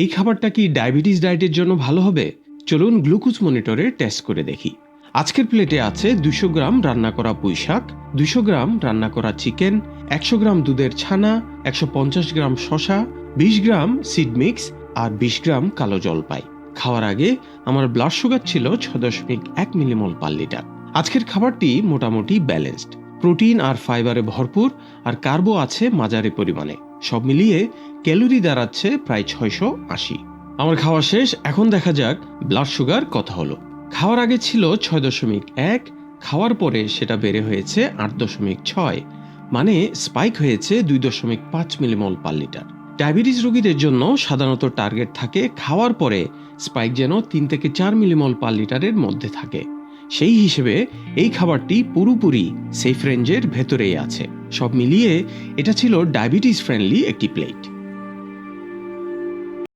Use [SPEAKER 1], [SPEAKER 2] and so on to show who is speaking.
[SPEAKER 1] এই খাবারটা কি ডায়াবেটিস ডায়েটের জন্য ভালো হবে? চলুন গ্লুকোজ মনিটরে টেস্ট করে দেখি। আজকের প্লেটে আছে দুশো গ্রাম রান্না করা পুঁই শাক, দুশো গ্রাম রান্না করা চিকেন, একশো গ্রাম দুধের ছানা, একশো পঞ্চাশ গ্রাম শশা বিশ গ্রাম সিড মিক্স আর বিশ গ্রাম কালো জলপাই। খাওয়ার আগে আমার ব্লাড সুগার ছিল ছ দশমিক এক মিলিমল পার লিটার। আজকের খাবারটি মোটামুটি ব্যালেন্সড। প্রোটিন আর ফাইবারে ভরপুর আর কার্বো আছে মাঝারি পরিমাণে। সব মিলিয়ে ক্যালোরি দাঁড়াচ্ছে প্রায় ছয়শো আশি। আমার খাওয়া শেষ, এখন দেখা যাক ব্লাড সুগার কত হলো। খাওয়ার আগে ছিল ছয় দশমিক এক, খাওয়ার পরে সেটা বেড়ে হয়েছে আট দশমিক ছয় মানে স্পাইক হয়েছে দুই দশমিক পাঁচ মিলিমল পার লিটার ডায়াবেটিস রোগীদের জন্য সাধারণত টার্গেট থাকে খাওয়ার পরে স্পাইক যেন তিন থেকে চার মিলিমল পার লিটারের মধ্যে থাকে। সেই হিসেবে এই খাবারটি পুরোপুরি সেফ রেঞ্জের ভেতরেই আছে। সব মিলিয়ে এটা ছিল ডায়াবেটিস ফ্রেন্ডলি একটি প্লেট।